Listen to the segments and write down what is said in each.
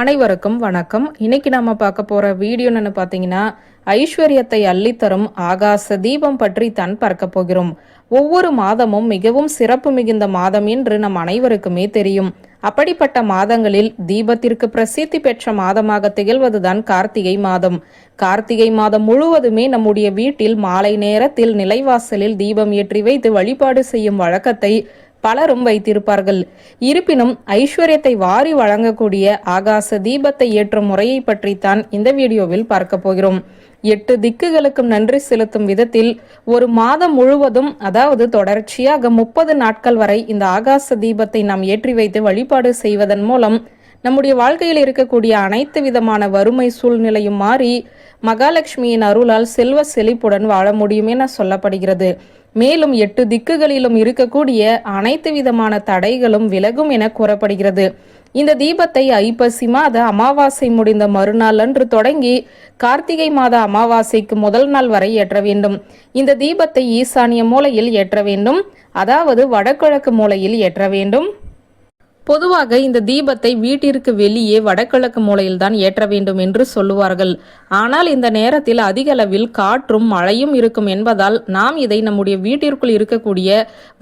அனைவருக்கும் வணக்கம். இன்னைக்கு நம்ம பார்க்க போற வீடியோன்னு பார்த்தீங்கன்னா ஐஸ்வர்யத்தை அள்ளித்தரும் ஆகாச தீபம் பற்றி தான் பார்க்க போகிறோம். ஒவ்வொரு மாதமும் மிகவும் சிறப்பு மிகுந்த மாதம் என்று நம் அனைவருக்குமே தெரியும். அப்படிப்பட்ட மாதங்களில் தீபத்திற்கு பிரசித்தி பெற்ற மாதமாக திகழ்வதுதான் கார்த்திகை மாதம். கார்த்திகை மாதம் முழுவதுமே நம்முடைய வீட்டில் மாலை நேரத்தில் நிலைவாசலில் தீபம் ஏற்றி வைத்து வழிபாடு செய்யும் வழக்கத்தை பலரும் வைத்திருப்பார்கள். இருப்பினும் ஐஸ்வர்யத்தை வாரி வழங்கக்கூடிய ஆகாச தீபத்தை ஏற்றும் முறையை பற்றித்தான் இந்த வீடியோவில் பார்க்க போகிறோம். எட்டு திக்குகளுக்கும் நன்றி செலுத்தும் விதத்தில் ஒரு மாதம் முழுவதும் அதாவது தொடர்ச்சியாக முப்பது நாட்கள் வரை இந்த ஆகாச தீபத்தை நாம் ஏற்றி வைத்து வழிபாடு செய்வதன் மூலம் நம்முடைய வாழ்க்கையில் இருக்கக்கூடிய அனைத்து விதமான வறுமை சூழ்நிலையும் மாறி மகாலட்சுமியின் அருளால் செல்வ செழிப்புடன் வாழ முடியும் என சொல்லப்படுகிறது. மேலும் எட்டு திக்குகளிலும் இருக்கக்கூடிய அனைத்து விதமான தடைகளும் விலகும் என கூறப்படுகிறது. இந்த தீபத்தை ஐப்பசி மாத அமாவாசை முடிந்த மறுநாள் அன்று தொடங்கி கார்த்திகை மாத அமாவாசைக்கு முதல் நாள் வரை ஏற்ற வேண்டும். இந்த தீபத்தை ஈசானிய மூலையில் ஏற்ற வேண்டும். அதாவது வடகிழக்கு மூலையில் ஏற்ற வேண்டும். பொதுவாக இந்த தீபத்தை வீட்டிற்கு வெளியே வடகிழக்கு மூலையில் தான் ஏற்ற வேண்டும் என்று சொல்லுவார்கள். ஆனால் இந்த நேரத்தில் அதிக அளவில் காற்றும் மழையும் இருக்கும் என்பதால் நாம் இதை நம்முடைய வீட்டிற்குள் இருக்கக்கூடிய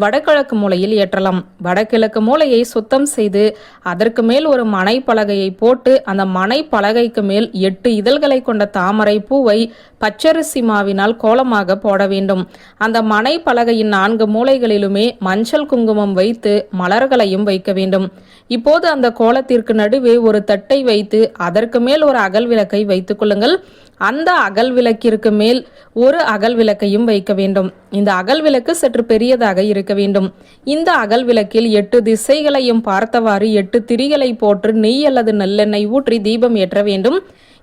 வடகிழக்கு மூலையில் ஏற்றலாம். வடகிழக்கு மூலையை சுத்தம் செய்து அதற்கு மேல் ஒரு மனை பலகையை போட்டு அந்த மனை பலகைக்கு மேல் எட்டு இதழ்களை கொண்ட தாமரை பூவை பச்சரிசி மாவினால் கோலமாக போட வேண்டும். அந்த மனை பலகையின் நான்கு மூலைகளிலுமே மஞ்சள் குங்குமம் வைத்து மலர்களையும் வைக்க வேண்டும். இப்போது அந்த கோலத்திற்கு நடுவே ஒரு தட்டை வைத்து அதற்கு மேல் ஒரு அகல் விளக்கை வைத்துக் கொள்ளுங்கள். அந்த அகல் விளக்கிற்கு மேல் ஒரு அகல் விளக்கையும் வைக்க வேண்டும். இந்த அகல் விளக்கு சற்று பெரியதாக இருக்க வேண்டும். இந்த அகல் விளக்கில் எட்டு திசைகளையும் பார்த்தவாறு எட்டு திரிகளை போட்டு நெய் அல்லது நல்லெண்ணெய் ஊற்றி தீபம் ஏற்ற வேண்டும்.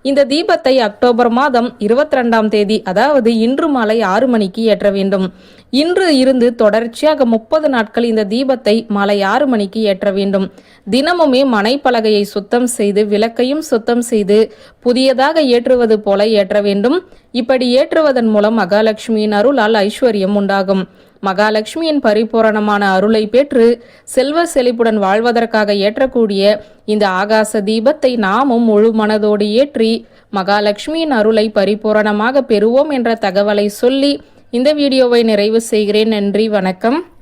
இந்த தீபத்தை அக்டோபர் மாதம் இருபத்தி ரெண்டாம் தேதி அதாவது இன்று மாலை ஆறு மணிக்கு ஏற்ற வேண்டும். இன்று இருந்து தொடர்ச்சியாக முப்பது நாட்கள் இந்த தீபத்தை மாலை ஆறு மணிக்கு ஏற்ற வேண்டும். தினமுமே மனைப்பலகையை சுத்தம் செய்து விளக்கையும் சுத்தம் செய்து புதியதாக ஏற்றுவது போல ஏற்ற வேண்டும். இப்படி ஏற்றுவதன் மூலம் மகாலட்சுமியின் அருளால் ஐஸ்வர்யம் உண்டாகும். மகாலட்சுமியின் பரிபூரணமான அருளை பெற்று செல்வ செழிப்புடன் வாழ்வதற்காக ஏற்றக்கூடிய இந்த ஆகாச தீபத்தை நாமும் முழு மனதோடு ஏற்றி மகாலட்சுமியின் அருளை பரிபூரணமாக பெறுவோம் என்ற தகவலை சொல்லி இந்த வீடியோவை நிறைவு செய்கிறேன். நன்றி வணக்கம்.